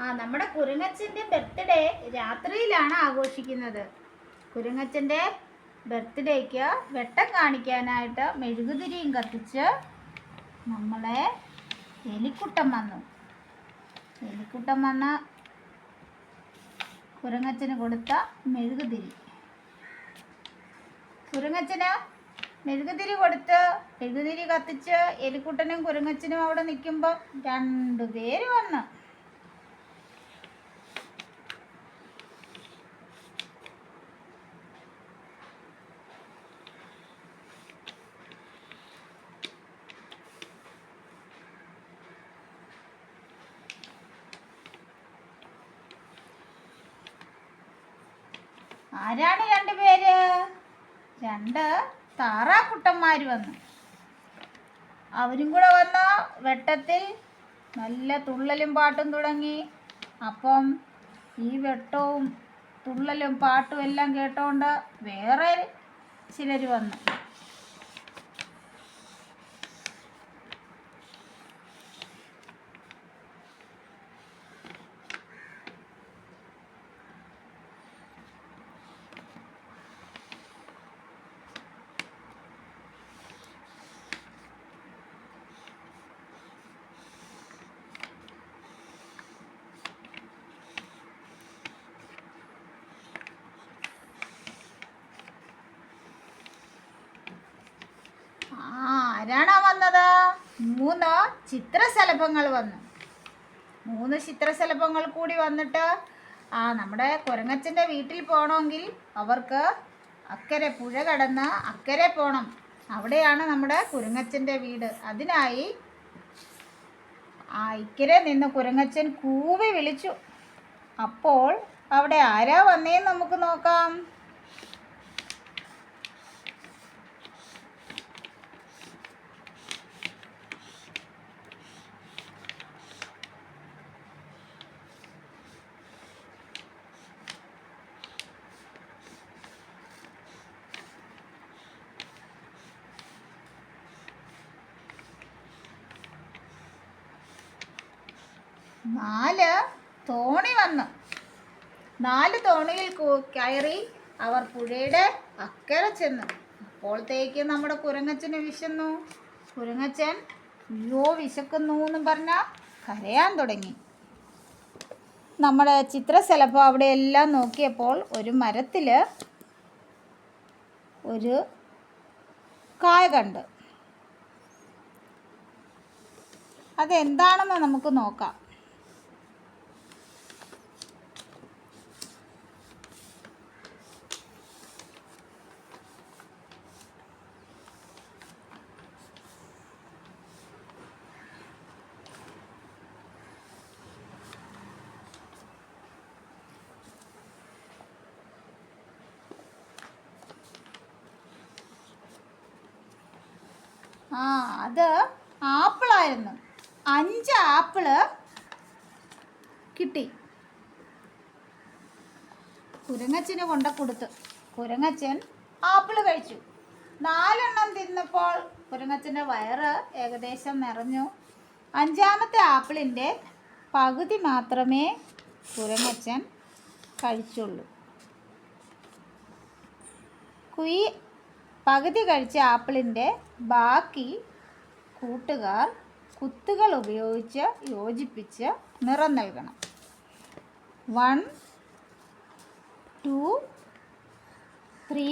ആ നമ്മുടെ കുരുങ്ങച്ചന്റെ ബർത്ത്ഡേ രാത്രിയിലാണ് ആഘോഷിക്കുന്നത്. കുരുങ്ങച്ചന്റെ ബർത്ത്ഡേക്ക് വെട്ടം കാണിക്കാനായിട്ട് മെഴുകുതിരിയും കത്തിച്ച് നമ്മളെ എലിക്കുട്ടം വന്നു. എലിക്കുട്ടം വന്ന കുരങ്ങച്ചന് കൊടുത്ത മെഴുകുതിരി. കുരങ്ങച്ചന് മെഴുകുതിരി കൊടുത്ത് മെഴുകുതിരി കത്തിച്ച് എലിക്കുട്ടനും കുരങ്ങച്ചനും അവിടെ നിൽക്കുമ്പോൾ രണ്ടുപേര് വന്നു. ആരാണ് രണ്ടുപേര് രണ്ട് താറാക്കുട്ടന്മാർ വന്നു. അവരും കൂടെ വന്ന. വെട്ടത്തിൽ നല്ല തുള്ളലും പാട്ടും തുടങ്ങി. അപ്പം ഈ വെട്ടവും തുള്ളലും പാട്ടും എല്ലാം കേട്ടോണ്ട് വേറെ ചിലർ വന്നു ആ ആരാണോ വന്നത്? മൂന്ന് ചിത്രശലഭങ്ങൾ വന്നു. മൂന്ന് ചിത്രശലഭങ്ങൾ കൂടി വന്നിട്ട് ആ നമ്മുടെ കുരങ്ങച്ചന്റെ വീട്ടിൽ പോകണമെങ്കിൽ അവർക്ക് അക്കരെ പുഴ കടന്ന് അക്കരെ പോകണം അവിടെയാണ് നമ്മുടെ കുരങ്ങച്ചന്റെ വീട്. അതിനായി ആ ഇക്കരെ നിന്ന് കുരങ്ങച്ചൻ കൂവി വിളിച്ചു. അപ്പോൾ അവിടെ ആരാ വന്നേന്ന് നമുക്ക് നോക്കാം. നാല് തോണി വന്നു. നാല് തോണിയിൽ കയറി അവർ പുഴയുടെ അക്കരെ ചെന്നു. അപ്പോഴത്തേക്ക് നമ്മുടെ കുരങ്ങച്ചന് വിശന്നു. കുരങ്ങച്ചൻ അയ്യോ വിശക്കുന്നു എന്നും പറഞ്ഞ കരയാൻ തുടങ്ങി. നമ്മുടെ ചിത്രശലഭം അവിടെ എല്ലാം നോക്കിയപ്പോൾ ഒരു മരത്തിൽ ഒരു കായ കണ്ട്. അതെന്താണെന്ന് നമുക്ക് നോക്കാം. ആ അത് ആപ്പിളായിരുന്നു. അഞ്ച് ആപ്പിൾ കിട്ടി. കുരങ്ങച്ചന് കൊണ്ട കൊടുത്തു. കുരങ്ങച്ചൻ ആപ്പിൾ കഴിച്ചു. നാലെണ്ണം തിന്നപ്പോൾ കുരങ്ങച്ചന്റെ വയറ് ഏകദേശം നിറഞ്ഞു. അഞ്ചാമത്തെ ആപ്പിളിന്റെ പകുതി മാത്രമേ കുരങ്ങച്ചൻ കഴിച്ചുള്ളൂ. കുയി പകുതി കഴിച്ച ആപ്പിളിന്റെ ബാക്കി കൂട്ടുകാർ കുത്തുകൾ ഉപയോഗിച്ച് യോജിപ്പിച്ച് നിറം നൽകണം. One two three